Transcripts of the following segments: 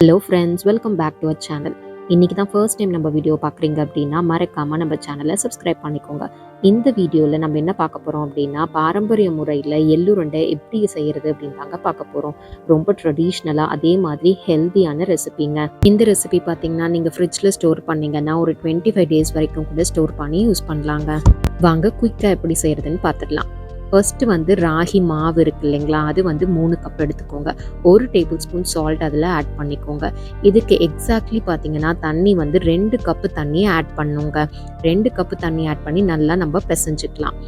Hello friends welcome back to our channel இன்றைக்கி தான் first time நம்ம வீடியோ பார்க்குறீங்க அப்படின்னா மறக்காமல் நம்ம சேனலை சப்ஸ்கிரைப் பண்ணிக்கோங்க. இந்த வீடியோவில் நம்ம என்ன பார்க்க போகிறோம் அப்படின்னா பாரம்பரிய முறையில் எள்ளுருண்டை எப்படி செய்கிறது அப்படின்னு தாங்க பார்க்க போகிறோம் ரொம்ப ட்ரெடிஷ்னலாக அதே மாதிரி ஹெல்த்தியான ரெசிபிங்க இந்த ரெசிபி பார்த்தீங்கன்னா நீங்கள் ஃப்ரிட்ஜில் ஸ்டோர் பண்ணீங்கன்னா ஒரு டுவெண்ட்டி ஃபைவ் டேஸ் வரைக்கும் கூட ஸ்டோர் பண்ணி யூஸ் பண்ணலாங்க. வாங்க குயிக்காக எப்படி செய்கிறதுன்னு பார்த்துடலாம். ஃபர்ஸ்ட் வந்து ராகி மாவு இருக்கு இல்லைங்களா? அது வந்து மூணு கப் எடுத்துக்கோங்க. ஒரு டேபிள் ஸ்பூன் சால்ட் அதில் ஆட் பண்ணிக்கோங்க. இதுக்கு எக்ஸாக்ட்லி பார்த்தீங்கன்னா தண்ணி வந்து ரெண்டு கப்பு தண்ணியை ஆட் பண்ணுங்க. ரெண்டு கப்பு தண்ணி ஆட் பண்ணி நல்லா நம்ம பிசைஞ்சுக்கலாம்.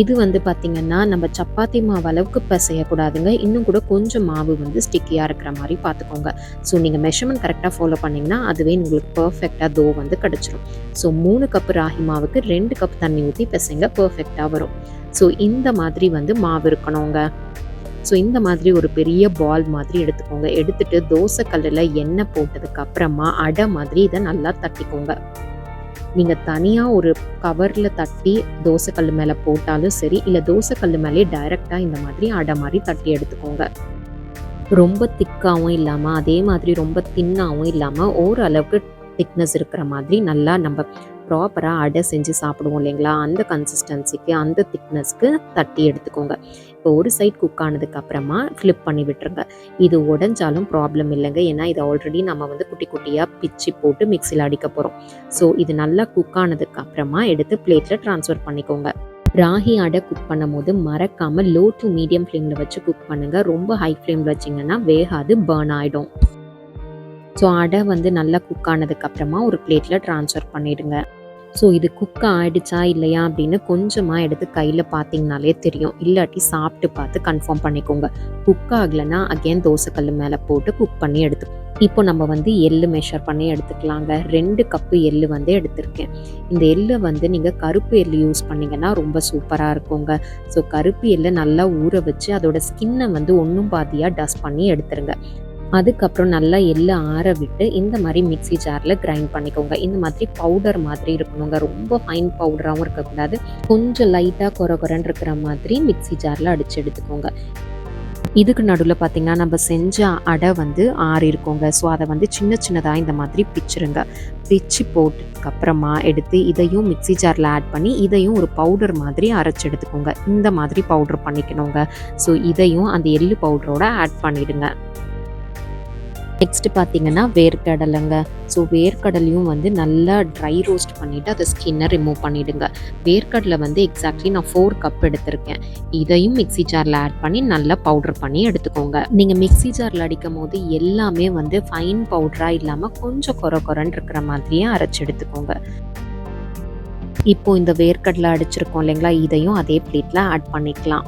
இது வந்து பார்த்திங்கன்னா நம்ம சப்பாத்தி மாவு அளவுக்கு பிசையக்கூடாதுங்க. இன்னும் கூட கொஞ்சம் மாவு வந்து ஸ்டிக்கியாக இருக்கிற மாதிரி பார்த்துக்கோங்க ஸோ நீங்கள் மெஷர்மெண்ட் கரெக்டாக ஃபாலோ பண்ணிங்கன்னா அதுவே உங்களுக்கு பர்ஃபெக்டாக தோ வந்து கிடச்சிரும். ஸோ மூணு கப்பு ராகி மாவுக்கு ரெண்டு கப் தண்ணி ஊற்றி பிசைங்க பர்ஃபெக்டாக வரும். ஸோ இந்த மாதிரி வந்து மாவு இருக்கணுங்க. ஸோ இந்த மாதிரி ஒரு பெரிய பால் மாதிரி எடுத்துக்கோங்க. எடுத்துட்டு தோசை கல்லில் எண்ணெய் போட்டதுக்கு அப்புறமா அடை மாதிரி இதை நல்லா தட்டிக்கோங்க. நீங்கள் தனியாக ஒரு கவரில் தட்டி தோசைக்கல் மேலே போட்டாலும் சரி இல்லை தோசைக்கல் மேலே டைரெக்டாக இந்த மாதிரி அடை மாதிரி தட்டி எடுத்துக்கோங்க. ரொம்ப திக்காகவும் இல்லாமல் அதே மாதிரி ரொம்ப தின்னாகவும் இல்லாமல் ஓரளவுக்கு திக்னஸ் இருக்கிற மாதிரி நல்லா நம்ம ப்ராப்பராக அடை செஞ்சு சாப்பிடுவோம் இல்லைங்களா? அந்த கன்சிஸ்டன்சிக்கு அந்த திக்னஸ்க்கு தட்டி எடுத்துக்கோங்க. இப்போ ஒரு சைட் குக் ஆனதுக்கு அப்புறமா ஃப்ளிப் பண்ணி விட்டுருங்க. இது உடஞ்சாலும் ப்ராப்ளம் இல்லைங்க. ஏன்னா இது ஆல்ரெடி நம்ம வந்து குட்டி குட்டியாக பிச்சு போட்டு மிக்சியில் அடிக்க போகிறோம் ஸோ இது நல்லா குக் ஆனதுக்கு அப்புறமா எடுத்து பிளேட்டில் ட்ரான்ஸ்ஃபர் பண்ணிக்கோங்க. ராகி அடை குக் பண்ணும்போது மறக்காமல் லோ டு மீடியம் ஃப்ளேமில் வச்சு குக் பண்ணுங்கள் ரொம்ப ஹை ஃப்ளேமில் வச்சிங்கன்னா வேகாது பேர்ன் ஆகிடும் ஸோ அடை வந்து நல்லா குக் ஆனதுக்கப்புறமா ஒரு பிளேட்டில் ட்ரான்ஸ்ஃபர் பண்ணிடுங்க. ஸோ இது குக் ஆயிடுச்சா இல்லையா அப்படின்னு கொஞ்சமாக எடுத்து கையில் பார்த்தீங்கனாலே தெரியும். இல்லாட்டி சாப்பிட்டு பார்த்து கன்ஃபார்ம் பண்ணிக்கோங்க. குக் ஆகலைன்னா அகேன் தோசைக்கல் மேலே போட்டு குக் பண்ணி எடுத்து இப்போ நம்ம வந்து எள்ளு மெஷர் பண்ணி எடுத்துக்கலாங்க. ரெண்டு கப்பு எள்ளு வந்து எடுத்திருக்கேன். இந்த எள்ளை வந்து நீங்கள் கருப்பு எள்ளு யூஸ் பண்ணிங்கன்னா ரொம்ப சூப்பராக இருக்குங்க. ஸோ கருப்பு எள்ளை நல்லா ஊற வச்சு அதோட ஸ்கின்னை வந்து ஒன்றும் பாதியாக டஸ்ட் பண்ணி எடுத்துருங்க. அதுக்கப்புறம் நல்லா எள்ளு ஆற விட்டு இந்த மாதிரி மிக்ஸி ஜாரில் கிரைண்ட் பண்ணிக்கோங்க. இந்த மாதிரி பவுடர் மாதிரி இருக்கணுங்க. ரொம்ப ஃபைன் பவுடராகவும் இருக்கக்கூடாது. கொஞ்சம் லைட்டாக குறை குறைன்னு இருக்கிற மாதிரி மிக்ஸி ஜாரில் அடித்து எடுத்துக்கோங்க. இதுக்கு நடுவில் பார்த்தீங்கன்னா நம்ம செஞ்ச அடை வந்து ஆறி இருக்கோங்க. ஸோ அதை வந்து சின்ன சின்னதாக இந்த மாதிரி பிச்சிருங்க. பிச்சு போட்டதுக்கு அப்புறமா எடுத்து இதையும் மிக்ஸி ஜாரில் ஆட் பண்ணி இதையும் ஒரு பவுடர் மாதிரி அரைச்சி எடுத்துக்கோங்க. இந்த மாதிரி பவுடர் பண்ணிக்கணுங்க. ஸோ இதையும் அந்த எள்ளு பவுடரோட ஆட் பண்ணிவிடுங்க நெக்ஸ்ட் பார்த்தீங்கன்னா வேர்க்கடலைங்க. ஸோ வேர்க்கடலையும் வந்து நல்லா ட்ரை ரோஸ்ட் பண்ணிவிட்டு அதை ஸ்கின்னை ரிமூவ் பண்ணிவிடுங்க வேர்க்கடலை வந்து எக்ஸாக்ட்லி நான் ஃபோர் கப் எடுத்திருக்கேன். இதையும் மிக்ஸி ஜாரில் ஆட் பண்ணி நல்லா பவுடர் பண்ணி எடுத்துக்கோங்க. நீங்கள் மிக்ஸி ஜாரில் அடிக்கும் போது எல்லாமே வந்து ஃபைன் பவுடராக இல்லாமல் கொஞ்சம் குறை குறைன்னு இருக்கிற மாதிரியே அரைச்சி எடுத்துக்கோங்க. இப்போது இந்த வேர்க்கடலை அடிச்சிருக்கோம் இல்லைங்களா? இதையும் அதே பிளேட்டில் ஆட் பண்ணிக்கலாம்.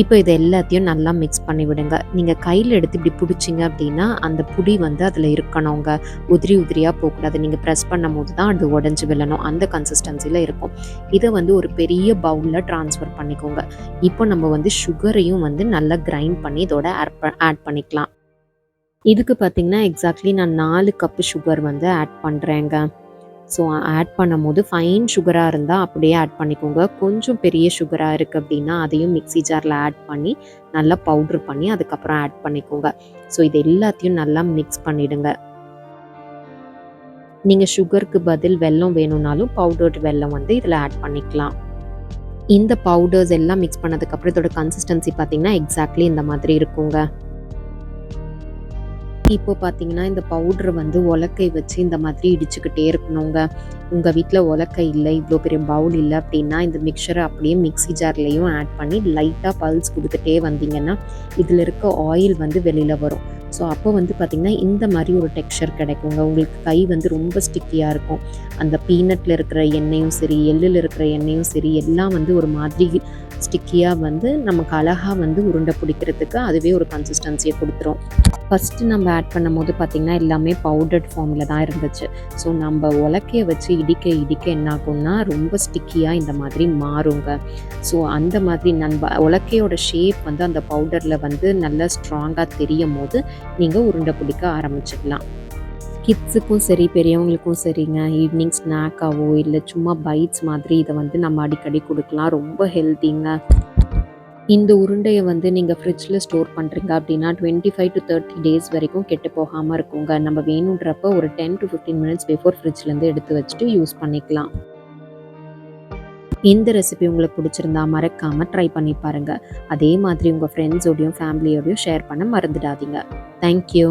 இப்போ இது எல்லாத்தையும் நல்லா மிக்ஸ் பண்ணி விடுங்க. நீங்கள் கையில் எடுத்து இப்படி பிடிச்சிங்க அப்படின்னா அந்த புடி வந்து அதில் இருக்கணுங்க. உதிரி உதிரியாக போகக்கூடாது. நீங்கள் ப்ரெஸ் பண்ணும் போது தான் அது உடஞ்சி விழணும். அந்த கன்சிஸ்டன்சியில் இருக்கும். இதை வந்து ஒரு பெரிய பவுலில் ட்ரான்ஸ்ஃபர் பண்ணிக்கோங்க. இப்போ நம்ம வந்து சுகரையும் வந்து நல்லா கிரைண்ட் பண்ணி இதோட ஆட் பண்ணிக்கலாம். இதுக்கு பார்த்தீங்கன்னா எக்ஸாக்ட்லி நான் நாலு கப்பு சுகர் வந்து ஆட் பண்ணுறேங்க ஸோ ஆட் பண்ணும்போது ஃபைன் சுகராக இருந்தால் அப்படியே ஆட் பண்ணிக்கோங்க. கொஞ்சம் பெரிய சுகராக இருக்குது அப்படின்னா அதையும் மிக்ஸி ஜாரில் ஆட் பண்ணி நல்லா பவுட்ரு பண்ணி அதுக்கப்புறம் ஆட் பண்ணிக்கோங்க. ஸோ இது எல்லாத்தையும் நல்லா மிக்ஸ் பண்ணிவிடுங்க நீங்கள் சுகருக்கு பதில் வெல்லம் வேணும்னாலும் பவுடர்டு வெல்லம் வந்து இதில் ஆட் பண்ணிக்கலாம். இந்த பவுடர்ஸ் எல்லாம் மிக்ஸ் பண்ணதுக்கப்புறம் இதோட கன்சிஸ்டன்சி பார்த்தீங்கன்னா எக்ஸாக்ட்லி இந்த மாதிரி இருக்குங்க. இப்போ பார்த்தீங்கன்னா இந்த பவுட்ரு வந்து உலக்கை வச்சு இந்த மாதிரி இடிச்சுக்கிட்டே இருக்கணுங்க. உங்கள் வீட்டில் உலக்கை இல்லை இவ்வளோ பெரிய பவுல் இல்லை அப்படின்னா இந்த மிக்சரை அப்படியே மிக்ஸி ஜார்லேயும் ஆட் பண்ணி லைட்டாக பல்ஸ் கொடுத்துட்டே வந்தீங்கன்னா இதில் இருக்க ஆயில் வந்து வெளியில் வரும். ஸோ அப்போ வந்து பார்த்திங்கன்னா இந்த மாதிரி ஒரு டெக்ஸ்சர் கிடைக்குங்க. உங்களுக்கு கை வந்து ரொம்ப ஸ்டிக்கியாக இருக்கும். அந்த பீனட்டில் இருக்கிற எண்ணெயும் சரி எள்ளில் இருக்கிற எண்ணெயும் சரி எல்லாம் வந்து ஒரு மாதிரி ஸ்டிக்கியாக வந்து நமக்கு அழகாக வந்து உருண்டை பிடிக்கிறதுக்கு அதுவே ஒரு கன்சிஸ்டன்சியை கொடுத்துரும். ஃபஸ்ட்டு நம்ம ஆட் பண்ணும் போது பார்த்திங்கன்னா எல்லாமே பவுடர்ட் ஃபார்மில் தான் இருந்துச்சு. ஸோ நம்ம உலக்கையை வச்சு இடிக்க இடிக்க என்ன ஆகும்னா ரொம்ப ஸ்டிக்கியாக இந்த மாதிரி மாறுங்க. ஸோ அந்த மாதிரி நம்ம உலக்கையோட ஷேப் வந்து அந்த பவுடரில் வந்து நல்லா ஸ்ட்ராங்காக தெரியும் போது நீங்கள் உருண்டை பிடிக்க ஆரம்பிச்சிடலாம் கிட்ஸுக்கும் சரி பெரியவங்களுக்கும் சரிங்க ஈவினிங் ஸ்நாக்காவோ இல்லை சும்மா பைட்ஸ் மாதிரி இதை வந்து நம்ம அடிக்கடி கொடுக்கலாம் ரொம்ப ஹெல்த்திங்க இந்த உருண்டையை வந்து நீங்கள் ஃப்ரிட்ஜில் ஸ்டோர் பண்ணுறீங்க அப்படின்னா 25 டு 30 டேஸ் வரைக்கும் கெட்டு போகாமல் இருக்குங்க. நம்ம வேணுன்றப்ப ஒரு 10 டு 15 மினிட்ஸ் பிஃபோர் ஃப்ரிட்ஜ்லேருந்து எடுத்து வச்சுட்டு யூஸ் பண்ணிக்கலாம். இந்த ரெசிபி உங்களுக்கு பிடிச்சிருந்தா மறக்காமல் ட்ரை பண்ணி பாருங்கள் அதே மாதிரி உங்கள் ஃப்ரெண்ட்ஸோடையும், ஃபேமிலியோடையும் ஷேர் பண்ண மறந்துடாதீங்க. Thank you.